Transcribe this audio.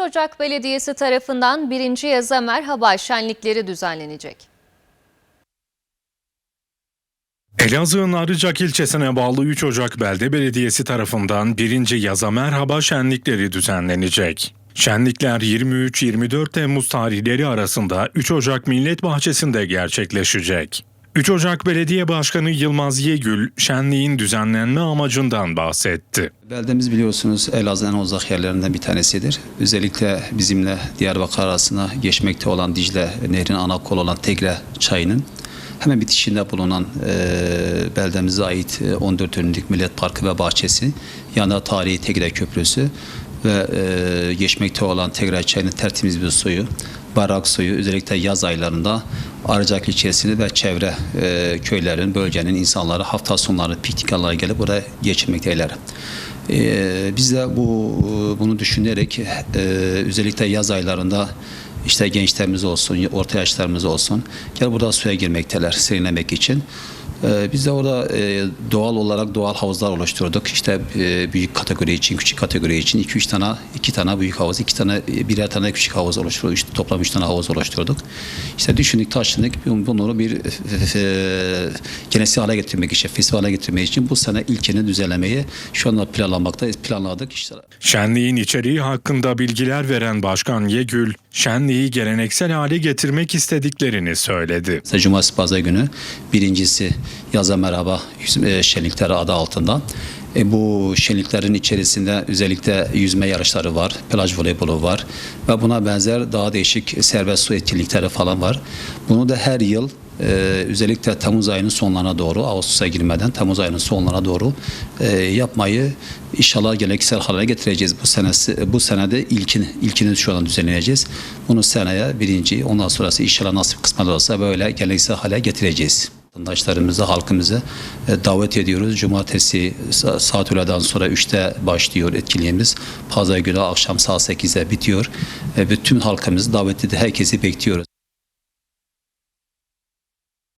Ocak Belediyesi tarafından birinci yaza merhaba şenlikleri düzenlenecek. Elazığ'ın Arıcak ilçesine bağlı 3 Ocak Belde Belediyesi tarafından birinci yaza merhaba şenlikleri düzenlenecek. Şenlikler 23-24 Temmuz tarihleri arasında 3 Ocak Millet Bahçesi'nde gerçekleşecek. 3 Ocak Belediye Başkanı Yılmaz Yegül şenliğin düzenlenme amacından bahsetti. Beldemiz biliyorsunuz Elazığ'ın uzak yerlerinden bir tanesidir. Özellikle bizimle Diyarbakır arasında geçmekte olan Dicle Nehri'nin ana kolu olan Tegre çayının hemen bitişinde bulunan e, beldemize ait e, 14 dönümlük Millet Parkı ve Bahçesi, yanında tarihi Tegre Köprüsü ve e, geçmekte olan Tegre çayının tertemiz bir suyu, barak suyu özellikle yaz aylarında Arıcak ilçesini ve çevre e, köylerin, bölgenin insanları hafta sonları piknik gelip buraya geçirmekteyler. Ee, biz de bu bunu düşünerek e, özellikle yaz aylarında işte gençlerimiz olsun, orta yaşlarımız olsun gel burada suya girmekteler serinlemek için. Ee, biz de orada e, doğal olarak doğal havuzlar oluşturduk. İşte e, büyük kategori için, küçük kategori için 2-3 tane, iki tane büyük havuz, iki tane, birer tane küçük havuz oluşturduk. İşte toplam 3 tane havuz oluşturduk. İşte düşündük, taşındık. Bunu bir e, genesi hale getirmek için, festival hale getirmek için bu sene ilkini düzenlemeyi şu anda planlamakta, planladık. İşte Şenliğin içeriği hakkında bilgiler veren Başkan Yegül, şenliği geleneksel hale getirmek istediklerini söyledi. Cumartesi Pazar günü birincisi Yaza Merhaba e, şenlikleri adı altında. E, bu şenliklerin içerisinde özellikle yüzme yarışları var, plaj voleybolu var ve buna benzer daha değişik serbest su etkinlikleri falan var. Bunu da her yıl e, özellikle Temmuz ayının sonlarına doğru, Ağustos'a girmeden Temmuz ayının sonlarına doğru e, yapmayı inşallah geleneksel hale getireceğiz. Bu senesi, bu senede ilkin, ilkini şu an düzenleyeceğiz. Bunu seneye birinci, ondan sonrası inşallah nasip kısmet olursa böyle geleneksel hale getireceğiz. Vatandaşlarımızı, halkımızı e, davet ediyoruz. Cumartesi sa- saat öğleden sonra 3'te başlıyor etkinliğimiz. Pazar günü akşam saat 8'de bitiyor. E, Bütün halkımızı davet edip herkesi bekliyoruz.